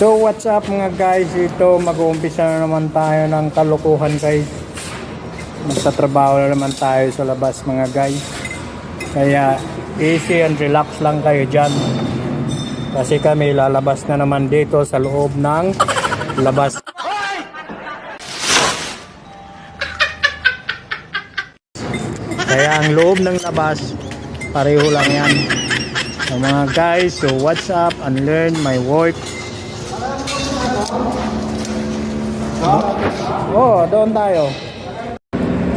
So what's up mga guys, ito mag-uumpisa na naman tayo ng kalukuhan guys. Magtatrabaho na naman tayo sa labas mga guys. Kaya easy and relax lang kayo dyan. Kasi kami lalabas na naman dito sa loob ng labas. Kaya ang loob ng labas, pareho lang yan. So mga guys, so what's up and learn my work. Oh, doon tayo.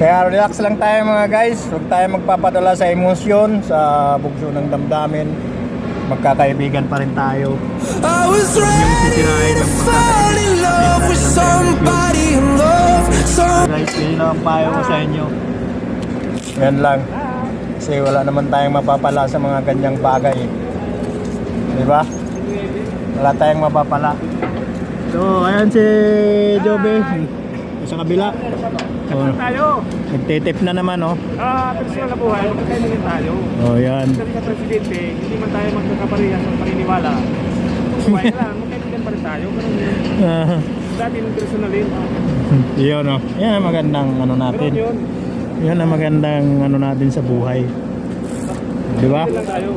Kaya relax lang tayo mga guys. Huwag tayo magpapadala sa emosyon, sa bugso ng damdamin. Magkakaibigan pa rin tayo. I was ready to fall in love with somebody in love. Some Guys, yun lang ang payo ko sa inyo. Yan lang. Kasi wala naman tayong mapapala sa mga ganyang bagay. Di ba? Wala tayong mapapala. So, ayan si Jobe. Sa kabila. Oh, tayo. nagtitip na naman, oh. Ah, personal na buhay, magkakaibigan tayo. Oh, yan. Sabi ka presidente, hindi man tayo magkakaparehas ng paniniwala. Kung buhay lang, magkaibigan pa rin tayo. Ganun yun. Ah, Dati ng personalin. yun, oh. Yan ang magandang ano natin. Ganun yun. Yan ang magandang ano natin sa buhay. Di ba? Ganun lang tayo.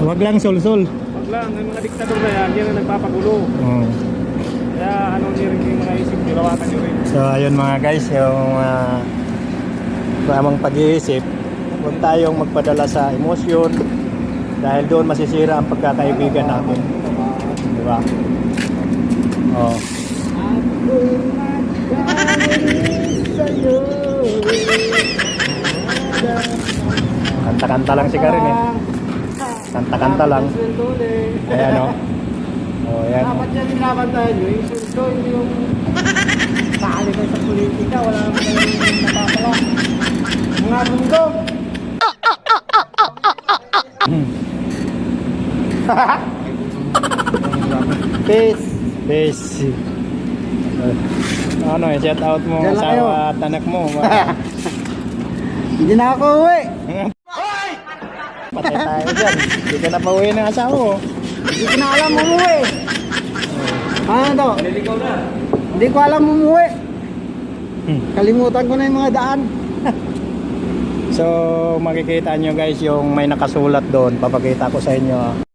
Huwag lang sol-sol. Wag lang, yung mga diktador na yan, yan ang nagpapagulo. Oh. So ayun mga guys, yung uh, tamang pag-iisip, huwag tayong magpadala sa emosyon dahil doon masisira ang pagkakaibigan natin. Di ba? Oh. Kanta-kanta lang si Karin eh. Kanta-kanta lang. Ayan o. Oh, ayan. Dapat yan yung laban tayo yung hindi yung kaali kayo sa politika, wala naman kayong napapala. Mga mundo, Peace. Peace. Ano eh, shout out mo Diyan asawa at anak mo. Hindi na ako uwi. Patay tayo dyan. Hindi ka na pauwi ng asawa mo. Hindi ko na alam umuwi. Ano to? Hindi ko alam umuwi. Hmm. Kalimutan ko na yung mga daan. So, makikita nyo guys yung may nakasulat doon. Papakita ko sa inyo.